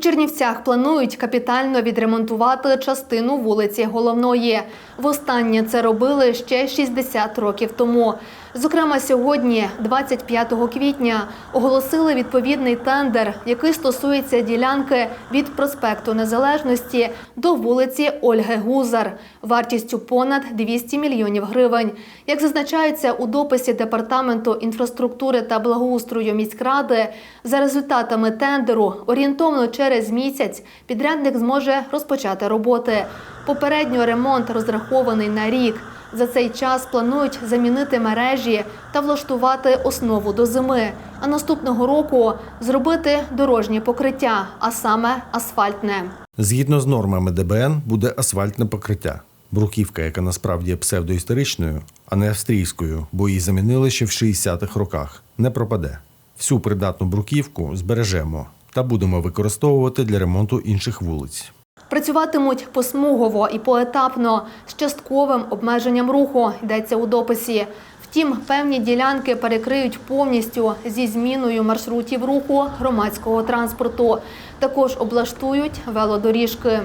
Чернівцях планують капітально відремонтувати частину вулиці Головної. Востаннє це робили ще 60 років тому. Зокрема, сьогодні, 25 квітня, оголосили відповідний тендер, який стосується ділянки від проспекту Незалежності до вулиці Ольги Гузар, вартістю понад 200 мільйонів гривень. Як зазначається у дописі департаменту інфраструктури та благоустрою міськради, за результатами тендеру орієнтовно через місяць підрядник зможе розпочати роботи. Попередньо ремонт розрахований на рік. За цей час планують замінити мережі та влаштувати основу до зими. А наступного року зробити дорожнє покриття, а саме асфальтне. Згідно з нормами ДБН буде асфальтне покриття. Бруківка, яка насправді є псевдоісторичною, а не австрійською, бо її замінили ще в 60-х роках, не пропаде. Всю придатну бруківку збережемо та будемо використовувати для ремонту інших вулиць. Працюватимуть посмугово і поетапно з частковим обмеженням руху, йдеться у дописі. Втім, певні ділянки перекриють повністю зі зміною маршрутів руху громадського транспорту. Також облаштують велодоріжки.